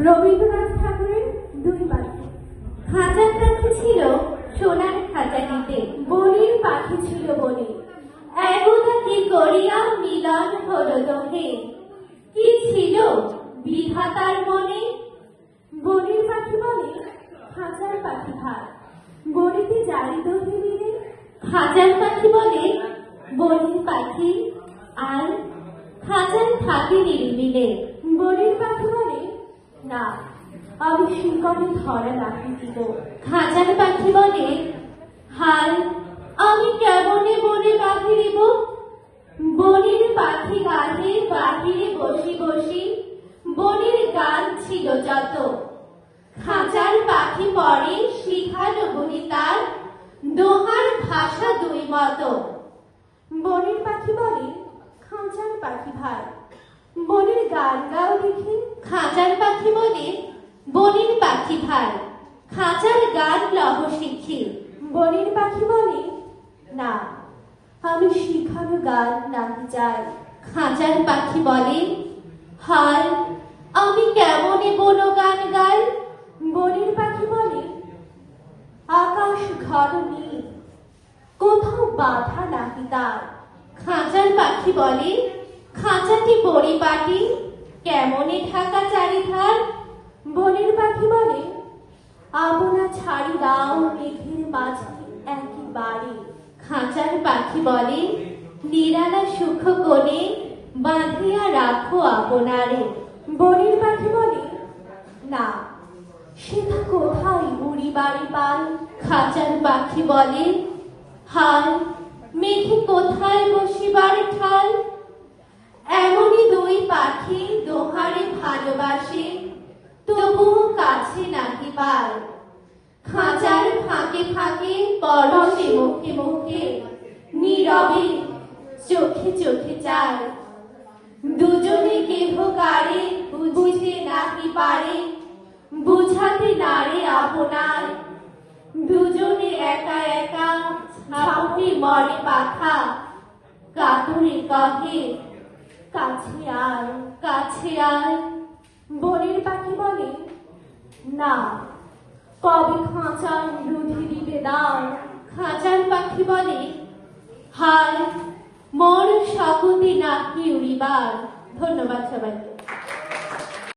রবীন্দ্রনাথ ঠাকুরের দুই পাখি খাঁচার পাখি ছিল সোনার খাঁচাটিতে বনির পাখি ছিল বনে একদা কি করিয়া মিলন হলো দোহে? কি ছিল বিধাতার মনে? বনির পাখি বলে খাঁচার পাখি ভাই বনিতে যাই দোহে মিলে? খাঁচার পাখি বলে বনির পাখি আর খাঁচার থাকে নিরিবিলে বনির পাখি বলে না। আমি শিকড়ে ধরা রাখি দিব খাঁচার পাখি বলে, হাল, আমি কেমনে বনে বাহিরিব বনের পাখি গানে বাহিরে বসি বসি, বনের গান ছিল যত। খাঁচার পাখি পরে শিখালো বনি তার, দোহার ভাষা দুই মতো। বনির পাখি বলে, খাঁচার পাখি ভাই বনির গান গাও দেখি। খাঁচার পাখি বলে বনের পাখি ভাই খাঁচার গান লহ শিখি। বনির পাখি বলে না আমি শিখানো গান নাহি চাই। খাঁচার পাখি বলে হায় আমি কেমনে বন গান গাই। বনির পাখি বলে আকাশ ঘর নীল কোথাও বাধা নাহি তার। খাঁচার পাখি বলে খাঁচাটি পরিপাটি কেমনে ঢাকা চারিধার? বনের পাখি বলে, আপনা ছাড়ি দাও মেঘের মাঝে একেবারে। খাঁচার পাখি বলে, নিরালা সুখ কোণে বাঁধিয়া রাখো আপনারে। বনের পাখি বলে, না সেটা কোথায় বুড়ি বাড়ি পায় খাঁচার পাখি বলে হায় মেঘে কোথায় বসিবার ঠাল এমনই দুই পাখি দোহারে ভালোবাসে, তবুও কাছে নাকি পায় খাঁচার ফাঁকে ফাঁকে, পরশে মুখে মুখে, নীরবে চোখে চোখে চায় দুজনে কেহ কারে বুঝতে নাকি পারে, বুঝাতে নারে আপনার। দুজনে একা একা ছাপে মরে পাখা কাতুরে কহে, কাছে আয় কাছে আয়। না। কবে খাঁচার রুধি দিবে দাও। খাঁচার পাখি বলে, হায়, মর শকুতি নাকি উড়িবার। ধন্যবাদ সবাইকে।